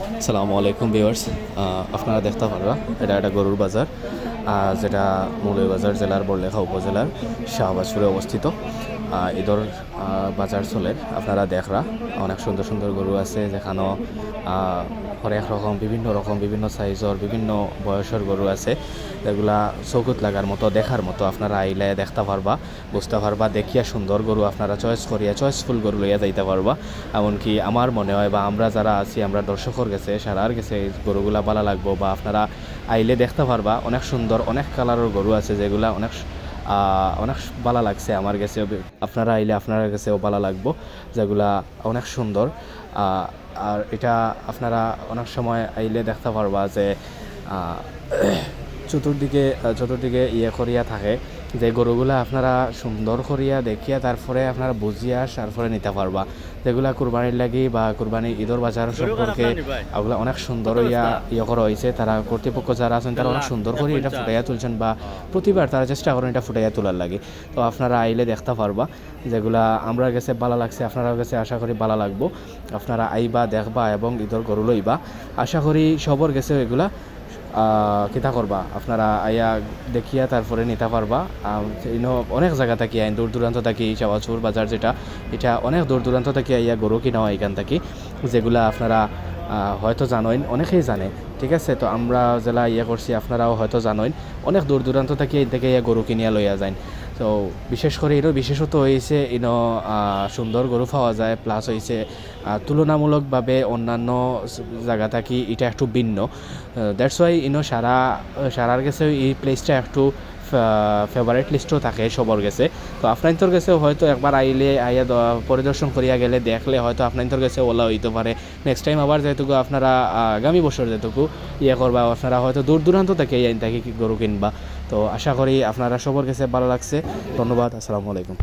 আসসালামু আলাইকুম ভিউয়ার্স। আপনারা দেখতে পারবা এটা একটা গরুর বাজার যেটা মৌলবাজার জেলার বড়লেখা উপজেলার শাহবাজপুরে অবস্থিত। ঈদর বাজার চলে। আপনারা দেখরা অনেক সুন্দর সুন্দর গরু আছে যেখানেও আহ, হরেক রকম বিভিন্ন রকম বিভিন্ন সাইজের বিভিন্ন বয়সের গরু আছে। যেগুলা চৌকুত লাগার মতো দেখার মতো আপনারা আইলে দেখতে পারবা বুঝতে পারবা দেখিয়া সুন্দর গরু আপনারা চয়েস করিয়া চয়েসফুল গরু লইয়া যাইতে পারবা। এমনকি আমার মনে হয় বা আমরা যারা আছি আমরা দর্শকর গেছে সারার গেছে এই গরুগুলা ভালো লাগবো বা আপনারা আইলে দেখতে পারবা অনেক সুন্দর অনেক কালারের গরু আছে যেগুলা অনেক অনেক ভালো লাগছে আমার কাছে। আপনারা আইলে আপনার কাছেও ভালো লাগবো, যেগুলা অনেক সুন্দর। আর এটা আপনারা অনেক সময় আইলে দেখতে পারবা যে চতুর্দিকে চতুর্দিকে ইয়ে করিয়া থাকে। যে গরুগুলা আপনারা সুন্দর করিয়া দেখিয়া তারপরে আপনারা বুঝিয়া তারপরে নিতে পারবা। যেগুলা কুরবানির লাগি বা কুরবানি ঈদর বাজার সম্পর্কে ওগুলা অনেক সুন্দর ইয়া ইয়ে করা হয়েছে তারা কর্তৃপক্ষ যারা আছেন তারা অনেক সুন্দর করে এটা ফুটাইয়া তুলছেন বা প্রতিবার তারা চেষ্টা করেন এটা ফুটাইয়া তোলার লাগে। তো আপনারা আইলে দেখতে পারবা যেগুলা আমরা কাছে ভালো লাগছে আপনারা কাছে আশা করি ভালো লাগবো। আপনারা আইবা দেখবা এবং ঈদর গরু লইবা। আশা করি সবর গেছে এগুলা। কিতা করবা? আপনারা আইয়া দেখিয়া তারপরে নিতে পারবা। অনেক জায়গা থাকি, আইন দূর দূরান্ত থাকি চাওয়াচুর বাজার যেটা, এটা অনেক দূর দূরান্ত থাকি আইয়া গরু কিনা হয় এখান থাকি, যেগুলা আপনারা হয়তো জানোইন, অনেকেই জানে। ঠিক আছে, তো আমরা জেলা ইয়ে করছি আপনারাও হয়তো জানোইন। অনেক দূর দূরান্ত থাকি, এই থেকে ইয়া গরু কিনিয়া লইয়া যায় তো বিশেষ করে এরও বিশেষত হয়েছে ইনো সুন্দর গরু পাওয়া যায় প্লাস হয়েছে তুলনামূলকভাবে অন্যান্য জায়গা থাকি এটা একটু ভিন্ন। দ্যাটস ওয়াই ইনো সারা, সারার কাছে এই প্লেসটা একটু ফেভারিট লিস্টও থাকে, সবর গেছে তো আপনার গেছে হয়তো একবার আইলে, আইয়া পরিদর্শন করিয়া গেলে দেখলে হয়তো আপনার গেছে ওলা হইতে পারে। নেক্সট টাইম আবার যেটুকু আপনারা আগামী বছর যেহেতুকু ইয়ে করবা, আপনারা হয়তো দূর দূরান্ত থেকে এই থাকে গরু কিনবা। তো আশা করি আপনারা সবার কাছে ভালো লাগছে। ধন্যবাদ, আসসালামু আলাইকুম।